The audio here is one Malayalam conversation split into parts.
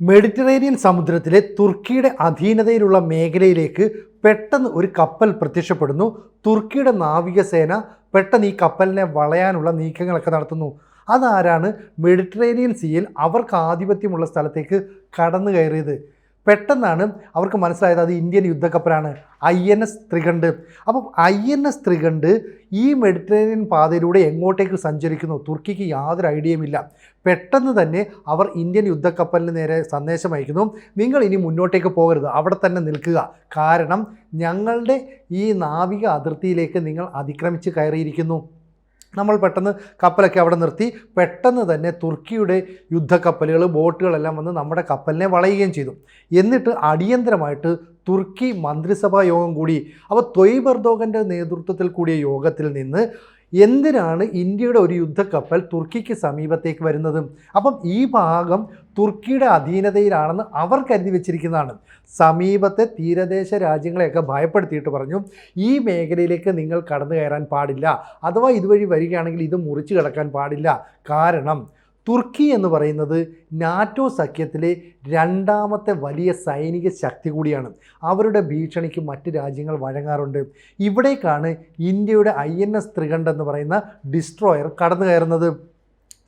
മെഡിറ്ററേനിയൻ സമുദ്രത്തിലെ തുർക്കിയുടെ അധീനതയിലുള്ള മേഖലയിലേക്ക് പെട്ടെന്ന് ഒരു കപ്പൽ പ്രത്യക്ഷപ്പെടുന്നു. തുർക്കിയുടെ നാവികസേന പെട്ടെന്ന് ഈ കപ്പലിനെ വളയാനുള്ള നീക്കങ്ങളൊക്കെ നടത്തുന്നു. അതാരാണ് മെഡിറ്ററേനിയൻ സീയിൽ അവർക്ക് ആധിപത്യമുള്ള സ്ഥലത്തേക്ക് കടന്നു കയറിയത് പെട്ടെന്നാണ് അവർക്ക് മനസ്സിലായത് അത് ഇന്ത്യൻ യുദ്ധക്കപ്പലാണ്. ഐ എൻ എസ് ത്രികണ്ട് അപ്പം ഐ എൻ എസ് ത്രികണ്ട് ഈ മെഡിറ്ററേനിയൻ പാതയിലൂടെ എങ്ങോട്ടേക്ക് സഞ്ചരിക്കുന്നു? തുർക്കിക്ക് യാതൊരു ഐഡിയയും ഇല്ല പെട്ടെന്ന് തന്നെ അവർ ഇന്ത്യൻ യുദ്ധക്കപ്പലിന് നേരെ സന്ദേശം അയക്കുന്നു. നിങ്ങൾ ഇനി മുന്നോട്ടേക്ക് പോകരുത്. അവിടെ തന്നെ നിൽക്കുക. കാരണം ഞങ്ങളുടെ ഈ നാവിക അതിർത്തിയിലേക്ക് നിങ്ങൾ അതിക്രമിച്ച് കയറിയിരിക്കുന്നു. നമ്മൾ പെട്ടെന്ന് കപ്പലൊക്കെ അവിടെ നിർത്തി. പെട്ടെന്ന് തന്നെ തുർക്കിയുടെ യുദ്ധക്കപ്പലുകൾ ബോട്ടുകളെല്ലാം വന്ന് നമ്മുടെ കപ്പലിനെ വളയുകയും ചെയ്തു. എന്നിട്ട് അടിയന്തരമായിട്ട് തുർക്കി മന്ത്രിസഭാ യോഗം കൂടി അപ്പോൾ തൊയ്ബർദോഗന്റെ നേതൃത്വത്തിൽ കൂടിയ യോഗത്തിൽ നിന്ന് എന്തിനാണ് ഇന്ത്യയുടെ ഒരു യുദ്ധക്കപ്പൽ തുർക്കിക്ക് സമീപത്തേക്ക് വരുന്നത്? അപ്പം ഈ ഭാഗം തുർക്കിയുടെ അധീനതയിലാണെന്ന് അവർ കരുതി വെച്ചിരിക്കുന്നതാണ്. സമീപത്തെ തീരദേശ രാജ്യങ്ങളെയൊക്കെ ഭയപ്പെടുത്തിയിട്ട് പറഞ്ഞു ഈ മേഖലയിലേക്ക് നിങ്ങൾ കടന്നു കയറാൻ പാടില്ല. അഥവാ ഇതുവഴി വരികയാണെങ്കിൽ ഇത് മുറിച്ചു കിടക്കാൻ പാടില്ല. കാരണം തുർക്കി എന്ന് പറയുന്നത് നാറ്റോ സഖ്യത്തിലെ രണ്ടാമത്തെ വലിയ സൈനിക ശക്തി കൂടിയാണ്. അവരുടെ ഭീഷണിക്ക് മറ്റ് രാജ്യങ്ങൾ വഴങ്ങാറുണ്ട്. ഇവിടേക്കാണ് ഇന്ത്യയുടെ ഐ എൻ എസ് ത്രികണ്ഡ് എന്ന് പറയുന്ന ഡിസ്ട്രോയർ കടന്നു കയറുന്നത്.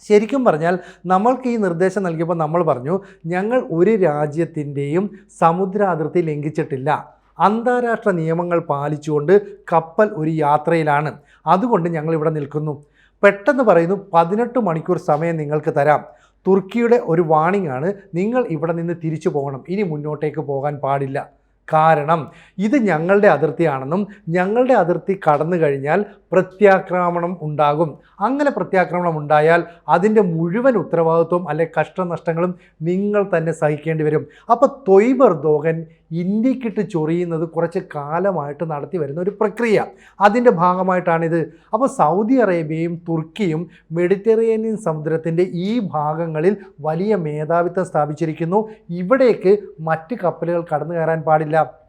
ശരിക്കും പറഞ്ഞാൽ നമ്മൾക്ക് ഈ നിർദ്ദേശം നൽകിയപ്പോൾ നമ്മൾ പറഞ്ഞു ഞങ്ങൾ ഒരു രാജ്യത്തിന്റെയും സമുദ്ര അതിർത്തി ലംഘിച്ചിട്ടില്ല. അന്താരാഷ്ട്ര നിയമങ്ങൾ പാലിച്ചുകൊണ്ട് കപ്പൽ ഒരു യാത്രയിലാണ്. അതുകൊണ്ട് ഞങ്ങൾ ഇവിടെ നിൽക്കുന്നു. പെട്ടെന്ന് പറയുന്നു പതിനെട്ട് മണിക്കൂർ സമയം നിങ്ങൾക്ക് തരാം. തുർക്കിയുടെ ഒരു വാണിംഗ് ആണ്. നിങ്ങൾ ഇവിടെ നിന്ന് തിരിച്ചു പോകണം. ഇനി മുന്നോട്ടേക്ക് പോകാൻ പാടില്ല. കാരണം ഇത് ഞങ്ങളുടെ അതിർത്തിയാണെന്നും ഞങ്ങളുടെ അതിർത്തി കടന്നു കഴിഞ്ഞാൽ പ്രത്യാക്രമണം ഉണ്ടാകും. അങ്ങനെ പ്രത്യാക്രമണം ഉണ്ടായാൽ അതിന്റെ മുഴുവൻ ഉത്തരവാദിത്വം അല്ലെ കഷ്ടനഷ്ടങ്ങളും നിങ്ങൾ തന്നെ സഹിക്കേണ്ടി വരും. അപ്പോൾ തൊയ്ബർ ദോഹൻ ഇന്ത്യക്കിട്ട് ചൊറിയുന്നത് കുറച്ച് കാലമായിട്ട് നടത്തി വരുന്ന ഒരു പ്രക്രിയ. അതിന്റെ ഭാഗമായിട്ടാണിത്. അപ്പോൾ സൗദി അറേബ്യയും തുർക്കിയും മെഡിറ്ററേനിയൻ സമുദ്രത്തിന്റെ ഈ ഭാഗങ്ങളിൽ വലിയ മേധാവിത്വം സ്ഥാപിച്ചിരിക്കുന്നു. ഇവിടേക്ക് മറ്റ് കപ്പലുകൾ കടന്നു കയറാൻ പാടില്ല.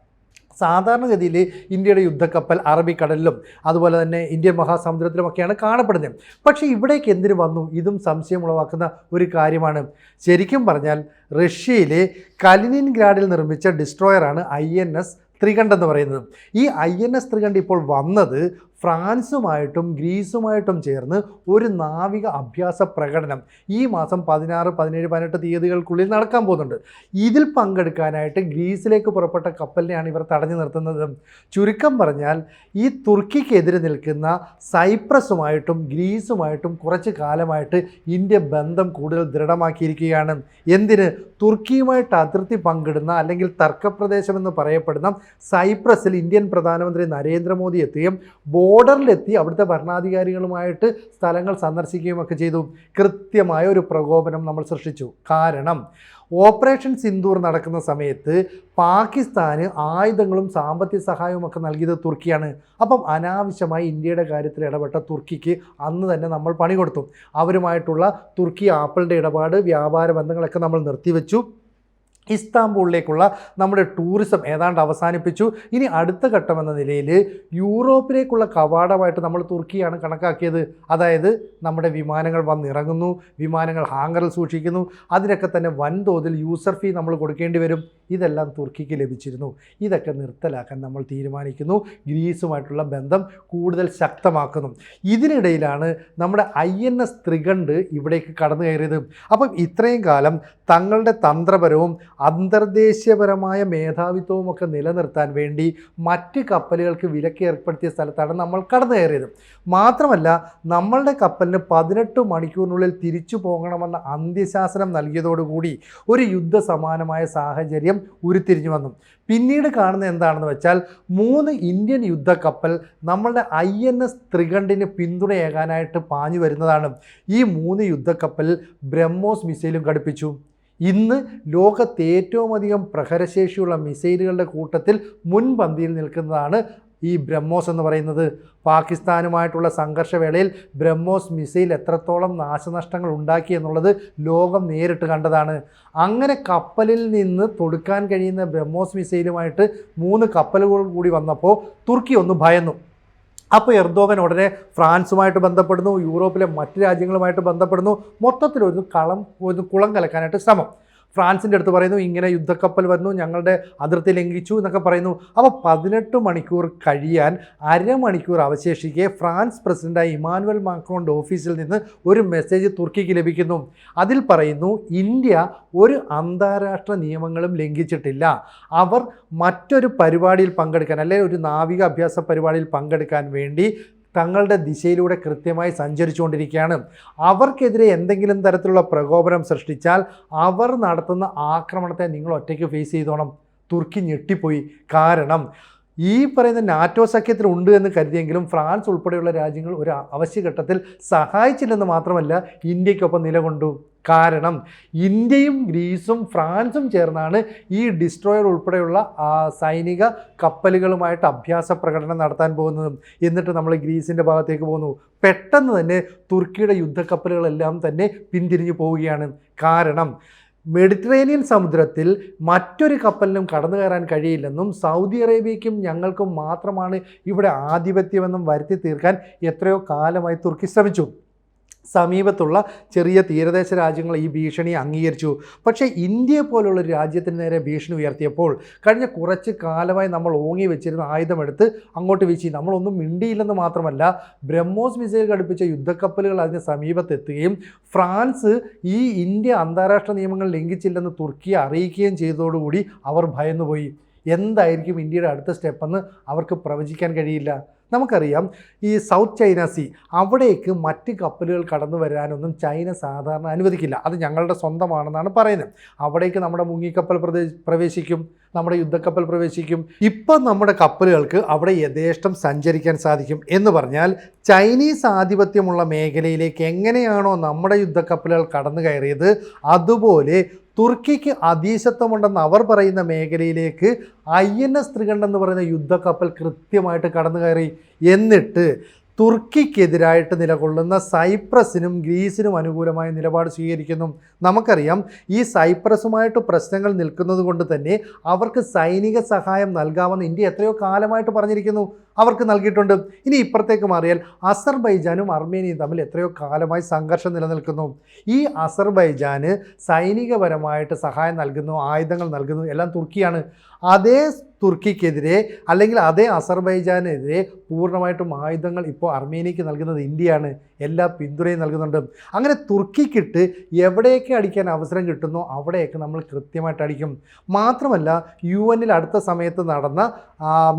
സാധാരണഗതിയിൽ ഇന്ത്യയുടെ യുദ്ധക്കപ്പൽ അറബിക്കടലിലും അതുപോലെ തന്നെ ഇന്ത്യൻ മഹാസമുദ്രത്തിലുമൊക്കെയാണ് കാണപ്പെടുന്നത്. പക്ഷേ ഇവിടേക്ക് എന്തിനു വന്നു? ഇതും സംശയമുളവാക്കുന്ന ഒരു കാര്യമാണ്. ശരിക്കും പറഞ്ഞാൽ റഷ്യയിലെ കലിനിൻ ഗ്രാഡിൽ നിർമ്മിച്ച ഡിസ്ട്രോയറാണ് ഐ എൻ എസ് ത്രികണ്ഡ് എന്ന് പറയുന്നത്. ഈ ഐ എൻ എസ് ത്രികണ്ഡ് ഇപ്പോൾ വന്നത് ഫ്രാൻസുമായിട്ടും ഗ്രീസുമായിട്ടും ചേർന്ന് ഒരു നാവിക അഭ്യാസ പ്രകടനം ഈ മാസം പതിനാറ് പതിനേഴ് പതിനെട്ട് തീയതികൾക്കുള്ളിൽ നടക്കാൻ പോകുന്നുണ്ട്. ഇതിൽ പങ്കെടുക്കാനായിട്ട് ഗ്രീസിലേക്ക് പുറപ്പെട്ട കപ്പലിനെയാണ് ഇവർ തടഞ്ഞു നിർത്തുന്നത്. ചുരുക്കം പറഞ്ഞാൽ ഈ തുർക്കിക്കെതിരെ നിൽക്കുന്ന സൈപ്രസുമായിട്ടും ഗ്രീസുമായിട്ടും കുറച്ച് കാലമായിട്ട് ഇന്ത്യ ബന്ധം കൂടുതൽ ദൃഢമാക്കിയിരിക്കുകയാണ്. എന്തിന്? തുർക്കിയുമായിട്ട് അതിർത്തി പങ്കിടുന്ന അല്ലെങ്കിൽ തർക്കപ്രദേശം എന്ന് പറയപ്പെടുന്ന സൈപ്രസിൽ ഇന്ത്യൻ പ്രധാനമന്ത്രി നരേന്ദ്രമോദി എത്തുകയും ബോർഡറിലെത്തി അവിടുത്തെ ഭരണാധികാരികളുമായിട്ട് സ്ഥലങ്ങൾ സന്ദർശിക്കുകയും ഒക്കെ ചെയ്തു. കൃത്യമായ ഒരു പ്രകോപനം നമ്മൾ സൃഷ്ടിച്ചു. കാരണം ഓപ്പറേഷൻ സിന്ദൂർ നടക്കുന്ന സമയത്ത് പാകിസ്ഥാന് ആയുധങ്ങളും സാമ്പത്തിക സഹായവും ഒക്കെ നൽകിയത് തുർക്കിയാണ്. അപ്പം അനാവശ്യമായി ഇന്ത്യയുടെ കാര്യത്തിൽ ഇടപെട്ട തുർക്കിക്ക് അന്ന് തന്നെ നമ്മൾ പണി കൊടുത്തു. അവരുമായിട്ടുള്ള തുർക്കി ആപ്പിളിന്റെ ഇടപാട് വ്യാപാര ബന്ധങ്ങളൊക്കെ നമ്മൾ നിർത്തിവെച്ചു. ഇസ്താംബൂളിലേക്കുള്ള നമ്മുടെ ടൂറിസം ഏതാണ്ട് അവസാനിപ്പിച്ചു. ഇനി അടുത്ത ഘട്ടം എന്ന നിലയിൽ യൂറോപ്പിലേക്കുള്ള കവാടമായിട്ട് നമ്മൾ തുർക്കിയാണ് കണക്കാക്കിയത്. അതായത് നമ്മുടെ വിമാനങ്ങൾ വന്നിറങ്ങുന്നു വിമാനങ്ങൾ ഹാങ്കറിൽ സൂക്ഷിക്കുന്നു അതിനൊക്കെ തന്നെ വൻതോതിൽ യൂസർ ഫീ നമ്മൾ കൊടുക്കേണ്ടി വരും. ഇതെല്ലാം തുർക്കിക്ക് ലഭിച്ചിരുന്നു. ഇതൊക്കെ നിർത്തലാക്കാൻ നമ്മൾ തീരുമാനിക്കുന്നു. ഗ്രീസുമായിട്ടുള്ള ബന്ധം കൂടുതൽ ശക്തമാക്കുന്നു. ഇതിനിടയിലാണ് നമ്മുടെ ഐ എൻ എസ് ത്രികണ്ട് ഇവിടേക്ക് കടന്നു കയറിയത് അപ്പം ഇത്രയും കാലം തങ്ങളുടെ തന്ത്രപരവും അന്തർദേശീയപരമായ മേധാവിത്വവും ഒക്കെ നിലനിർത്താൻ വേണ്ടി മറ്റ് കപ്പലുകൾക്ക് വിലക്ക് ഏർപ്പെടുത്തിയ സ്ഥലത്താണ് നമ്മൾ കടന്നു കയറിയത് മാത്രമല്ല നമ്മളുടെ കപ്പലിന് പതിനെട്ട് മണിക്കൂറിനുള്ളിൽ തിരിച്ചു പോകണമെന്ന അന്ത്യശാസനം നൽകിയതോടുകൂടി ഒരു യുദ്ധസമാനമായ സാഹചര്യം ഉരുത്തിരിഞ്ഞു വന്നു. പിന്നീട് കാണുന്നത് എന്താണെന്ന് വെച്ചാൽ മൂന്ന് ഇന്ത്യൻ യുദ്ധക്കപ്പൽ നമ്മളുടെ ഐ എൻ എസ് ത്രികണ്ഠിന് പിന്തുണയേകാനായിട്ട് പാഞ്ഞു വരുന്നതാണ് ഈ മൂന്ന് യുദ്ധക്കപ്പൽ ബ്രഹ്മോസ് മിസൈലും ഘടിപ്പിച്ചു. ഇന്ന് ലോകത്ത് ഏറ്റവും അധികം പ്രഹരശേഷിയുള്ള മിസൈലുകളുടെ കൂട്ടത്തിൽ മുൻപന്തിയിൽ നിൽക്കുന്നതാണ് ഈ ബ്രഹ്മോസ് എന്ന് പറയുന്നത്. പാകിസ്ഥാനുമായിട്ടുള്ള സംഘർഷവേളയിൽ ബ്രഹ്മോസ് മിസൈൽ എത്രത്തോളം നാശനഷ്ടങ്ങൾ ഉണ്ടാക്കി എന്നുള്ളത് ലോകം നേരിട്ട് കണ്ടതാണ്. അങ്ങനെ കപ്പലിൽ നിന്ന് തൊടുക്കാൻ കഴിയുന്ന ബ്രഹ്മോസ് മിസൈലുമായിട്ട് മൂന്ന് കപ്പലുകൾ കൂടി വന്നപ്പോൾ തുർക്കി ഒന്ന് ഭയന്നു. അപ്പോൾ എർദോഗൻ ഉടനെ ഫ്രാൻസുമായിട്ട് ബന്ധപ്പെടുന്നു യൂറോപ്പിലെ മറ്റ് രാജ്യങ്ങളുമായിട്ട് ബന്ധപ്പെടുന്നു. മൊത്തത്തിലൊരു കളം ഒരു കുളം കലക്കാനായിട്ട് ശ്രമം. ഫ്രാൻസിന്റെ അടുത്ത് പറയുന്നു ഇങ്ങനെ യുദ്ധക്കപ്പൽ വന്നു ഞങ്ങളുടെ അതിർത്തി ലംഘിച്ചു എന്നൊക്കെ പറയുന്നു. അപ്പോൾ പതിനെട്ട് മണിക്കൂർ കഴിയാൻ അരമണിക്കൂർ അവശേഷിക്കെ ഫ്രാൻസ് പ്രസിഡന്റായ ഇമാനുവൽ മാക്രോണിന്റെ ഓഫീസിൽ നിന്ന് ഒരു മെസ്സേജ് തുർക്കിക്ക് ലഭിക്കുന്നു. അതിൽ പറയുന്നു ഇന്ത്യ ഒരു അന്താരാഷ്ട്ര നിയമങ്ങളും ലംഘിച്ചിട്ടില്ല. അവർ മറ്റൊരു പരിപാടിയിൽ പങ്കെടുക്കാൻ അല്ലെങ്കിൽ ഒരു നാവിക അഭ്യാസ പരിപാടിയിൽ പങ്കെടുക്കാൻ വേണ്ടി തങ്ങളുടെ ദിശയിലൂടെ കൃത്യമായി സഞ്ചരിച്ചുകൊണ്ടിരിക്കുകയാണ്. അവർക്കെതിരെ എന്തെങ്കിലും തരത്തിലുള്ള പ്രകോപനം സൃഷ്ടിച്ചാൽ അവർ നടത്തുന്ന ആക്രമണത്തെ നിങ്ങൾ ഒറ്റയ്ക്ക് ഫേസ് ചെയ്തോണം. തുർക്കി ഞെട്ടിപ്പോയി. കാരണം ഈ പറയുന്ന നാറ്റോ സഖ്യത്തിൽ ഉണ്ട് എന്ന് കരുതിയെങ്കിലും ഫ്രാൻസ് ഉൾപ്പെടെയുള്ള രാജ്യങ്ങൾ ഒരു അവശ്യഘട്ടത്തിൽ സഹായിച്ചില്ലെന്ന് മാത്രമല്ല ഇന്ത്യക്കൊപ്പം നിലകൊണ്ടു. കാരണം ഇന്ത്യയും ഗ്രീസും ഫ്രാൻസും ചേർന്നാണ് ഈ ഡിസ്ട്രോയർ ഉൾപ്പെടെയുള്ള സൈനിക കപ്പലുകളുമായിട്ട് അഭ്യാസ പ്രകടനം നടത്താൻ പോകുന്നതും. എന്നിട്ട് നമ്മൾ ഗ്രീസിന്റെ ഭാഗത്തേക്ക് പോകുന്നു. പെട്ടെന്ന് തന്നെ തുർക്കിയുടെ യുദ്ധക്കപ്പലുകളെല്ലാം തന്നെ പിന്തിരിഞ്ഞു പോവുകയാണ്. കാരണം മെഡിറ്ററേനിയൻ സമുദ്രത്തിൽ മറ്റൊരു കപ്പലിനും കടന്നു കയറാൻ കഴിയില്ലെന്നും സൗദി അറേബ്യയ്ക്കും ഞങ്ങൾക്കും മാത്രമാണ് ഇവിടെ ആധിപത്യമെന്നും വരുത്തി തീർക്കാൻ എത്രയോ കാലമായി തുർക്കി ശ്രമിച്ചു. സമീപത്തുള്ള ചെറിയ തീരദേശ രാജ്യങ്ങൾ ഈ ഭീഷണി അംഗീകരിച്ചു. പക്ഷേ ഇന്ത്യയെ പോലുള്ള ഒരു രാജ്യത്തിന് നേരെ ഭീഷണി ഉയർത്തിയപ്പോൾ കഴിഞ്ഞ കുറച്ച് കാലമായി നമ്മൾ ഓങ്ങി വെച്ചിരുന്ന ആയുധമെടുത്ത് അങ്ങോട്ട് വീശി. നമ്മളൊന്നും മിണ്ടിയില്ലെന്ന് മാത്രമല്ല ബ്രഹ്മോസ് മിസൈൽ ഘടിപ്പിച്ച യുദ്ധക്കപ്പലുകൾ അതിന് സമീപത്തെത്തുകയും ഫ്രാൻസ് ഈ ഇന്ത്യ അന്താരാഷ്ട്ര നിയമങ്ങൾ ലംഘിച്ചില്ലെന്ന് തുർക്കിയെ അറിയിക്കുകയും ചെയ്തതോടുകൂടി അവർ ഭയന്നുപോയി. എന്തായിരിക്കും ഇന്ത്യയുടെ അടുത്ത സ്റ്റെപ്പെന്ന് അവർക്ക് പ്രവചിക്കാൻ കഴിയില്ല. നമുക്കറിയാം ഈ സൗത്ത് ചൈന സീ അവിടേക്ക് മറ്റ് കപ്പലുകൾ കടന്നു വരാനൊന്നും ചൈന സാധാരണ അനുവദിക്കില്ല. അത് ഞങ്ങളുടെ സ്വന്തമാണെന്നാണ് പറയുന്നത്. അവിടേക്ക് നമ്മുടെ മുങ്ങിക്കപ്പൽ പ്രവേശിക്കും നമ്മുടെ യുദ്ധക്കപ്പൽ പ്രവേശിക്കും. ഇപ്പം നമ്മുടെ കപ്പലുകൾക്ക് അവിടെ യഥേഷ്ടം സഞ്ചരിക്കാൻ സാധിക്കും എന്ന് പറഞ്ഞാൽ ചൈനീസ് ആധിപത്യമുള്ള മേഖലയിലേക്ക് എങ്ങനെയാണോ നമ്മുടെ യുദ്ധക്കപ്പലുകൾ കടന്നു കയറിയത് അതുപോലെ തുർക്കിക്ക് അധീശത്വമുണ്ടെന്ന് അവർ പറയുന്ന മേഖലയിലേക്ക് ഐ എൻ എസ് ത്രികണ്ഠം എന്ന് പറയുന്ന യുദ്ധക്കപ്പൽ കൃത്യമായിട്ട് കടന്നു കയറി എന്നിട്ട് തുർക്കിക്കെതിരായിട്ട് നിലകൊള്ളുന്ന സൈപ്രസിനും ഗ്രീസിനും അനുകൂലമായ നിലപാട് സ്വീകരിക്കുന്നു. നമുക്കറിയാം ഈ സൈപ്രസുമായിട്ട് പ്രശ്നങ്ങൾ നിൽക്കുന്നത് കൊണ്ട് തന്നെ അവർക്ക് സൈനിക സഹായം നൽകാമെന്ന് ഇന്ത്യ എത്രയോ കാലമായിട്ട് പറഞ്ഞിരിക്കുന്നു. അവർക്ക് നൽകിയിട്ടുണ്ട്. ഇനി ഇപ്പുറത്തേക്ക് മാറിയാൽ അസർബൈജാനും അർമേനിയയും തമ്മിൽ എത്രയോ കാലമായി സംഘർഷം നിലനിൽക്കുന്നു. ഈ അസർബൈജാന് സൈനികപരമായിട്ട് സഹായം നൽകുന്നു ആയുധങ്ങൾ നൽകുന്നു എല്ലാം തുർക്കിയാണ്. അതേ തുർക്കിക്കെതിരെ അല്ലെങ്കിൽ അതേ അസർബൈജാനെതിരെ പൂർണമായിട്ടും ആയുധങ്ങൾ ഇപ്പോൾ അർമേനിയക്ക് നൽകുന്നത് ഇന്ത്യയാണ്. എല്ലാ പിന്തുണയും നൽകുന്നുണ്ട്. അങ്ങനെ തുർക്കിക്കിട്ട് എവിടെയൊക്കെ അടിക്കാൻ അവസരം കിട്ടുന്നോ അവിടെയൊക്കെ നമ്മൾ കൃത്യമായിട്ട് അടിക്കും. മാത്രമല്ല യു എന്നിൽ അടുത്ത സമയത്ത് നടന്ന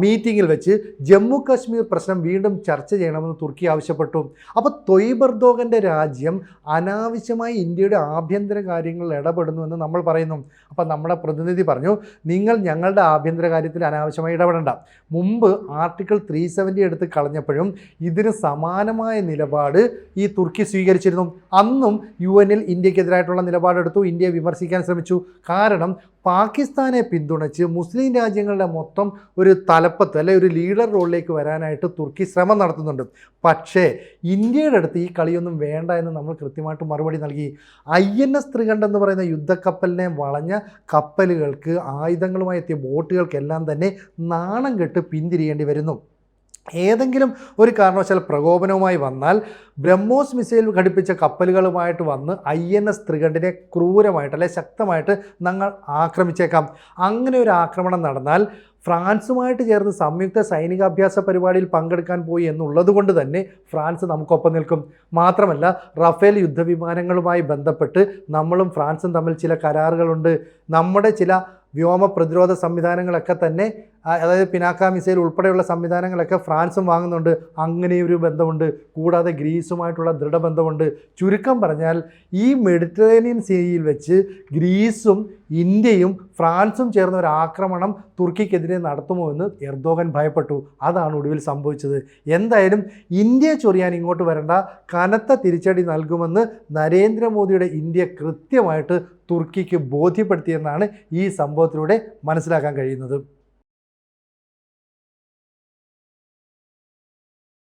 മീറ്റിങ്ങിൽ വെച്ച് ജമ്മു കാശ്മീർ പ്രശ്നം വീണ്ടും ചർച്ച ചെയ്യണമെന്ന് തുർക്കി ആവശ്യപ്പെട്ടു. അപ്പോൾ തൊയ്ബർദോഗന്റെ രാജ്യം അനാവശ്യമായി ഇന്ത്യയുടെ ആഭ്യന്തര കാര്യങ്ങളിൽ ഇടപെടുന്നുവെന്ന് നമ്മൾ പറയുന്നു. അപ്പോൾ നമ്മുടെ പ്രതിനിധി പറഞ്ഞു നിങ്ങൾ ഞങ്ങളുടെ ആഭ്യന്തര കാര്യത്തിൽ അനാവശ്യമായി ഇടപെടേണ്ട. മുമ്പ് ആർട്ടിക്കിൾ ത്രീ സെവന്റി എടുത്ത് കളഞ്ഞപ്പോഴും ഇതിന് സമാനമായ നിലപാട് ഈ തുർക്കി സ്വീകരിച്ചിരുന്നു. അന്നും യു എന്നിൽ ഇന്ത്യക്കെതിരായിട്ടുള്ള നിലപാടെടുത്തു. ഇന്ത്യയെ വിമർശിക്കാൻ ശ്രമിച്ചു. കാരണം പാകിസ്ഥാനെ പിന്തുണച്ച് മുസ്ലിം രാജ്യങ്ങളുടെ മൊത്തം ഒരു തലപ്പത്ത് അല്ലെ ഒരു ലീഡർ റോളിലേക്ക് വരാനായിട്ട് തുർക്കി ശ്രമം നടത്തുന്നുണ്ട്. പക്ഷേ ഇന്ത്യയുടെ അടുത്ത് ഈ കളിയൊന്നും വേണ്ട എന്ന് നമ്മൾ കൃത്യമായിട്ട് മറുപടി നൽകി. ഐ എൻ എസ് ത്രികണ്ഠം എന്ന് പറയുന്ന യുദ്ധക്കപ്പലിനെ വളഞ്ഞ കപ്പലുകൾക്ക് ആയുധങ്ങളുമായി എത്തിയ ബോട്ടുകൾക്കെല്ലാം തന്നെ നാണം കെട്ട് പിന്തിരിയേണ്ടി വരുന്നു. ഏതെങ്കിലും ഒരു കാരണവശാൽ പ്രകോപനവുമായി വന്നാൽ ബ്രഹ്മോസ് മിസൈൽ ഘടിപ്പിച്ച കപ്പലുകളുമായിട്ട് വന്ന് ഐ എൻ എസ് ത്രികണ്ഠിനെ ക്രൂരമായിട്ട് അല്ലെ ശക്തമായിട്ട് ഞങ്ങൾ ആക്രമിച്ചേക്കാം. അങ്ങനെ ഒരു ആക്രമണം നടന്നാൽ ഫ്രാൻസുമായിട്ട് ചേർന്ന് സംയുക്ത സൈനികാഭ്യാസ പരിപാടിയിൽ പങ്കെടുക്കാൻ പോയി എന്നുള്ളത് കൊണ്ട് തന്നെ ഫ്രാൻസ് നമുക്കൊപ്പം നിൽക്കും. മാത്രമല്ല റഫേൽ യുദ്ധവിമാനങ്ങളുമായി ബന്ധപ്പെട്ട് നമ്മളും ഫ്രാൻസും തമ്മിൽ ചില കരാറുകളുണ്ട്. നമ്മുടെ ചില വ്യോമ പ്രതിരോധ സംവിധാനങ്ങളൊക്കെ തന്നെ അതായത് പിനാക്ക മിസൈൽ ഉൾപ്പെടെയുള്ള സംവിധാനങ്ങളൊക്കെ ഫ്രാൻസും വാങ്ങുന്നുണ്ട്. അങ്ങനെയൊരു ബന്ധമുണ്ട്. കൂടാതെ ഗ്രീസുമായിട്ടുള്ള ദൃഢബന്ധമുണ്ട്. ചുരുക്കം പറഞ്ഞാൽ ഈ മെഡിറ്ററേനിയൻ സീയിൽ വെച്ച് ഗ്രീസും ഇന്ത്യയും ഫ്രാൻസും ചേർന്ന ഒരു ആക്രമണം തുർക്കിക്കെതിരെ നടത്തുമോ എന്ന് എർദോഗൻ ഭയപ്പെട്ടു. അതാണ് ഒടുവിൽ സംഭവിച്ചത്. എന്തായാലും ഇന്ത്യയെ ചൊറിയാൻ ഇങ്ങോട്ട് വരേണ്ട. കനത്ത തിരിച്ചടി നൽകുമെന്ന് നരേന്ദ്രമോദിയുടെ ഇന്ത്യ കൃത്യമായിട്ട് തുർക്കിക്ക് ബോധ്യപ്പെടുത്തിയെന്നാണ് ഈ സംഭവത്തിലൂടെ മനസ്സിലാക്കാൻ കഴിയുന്നത്.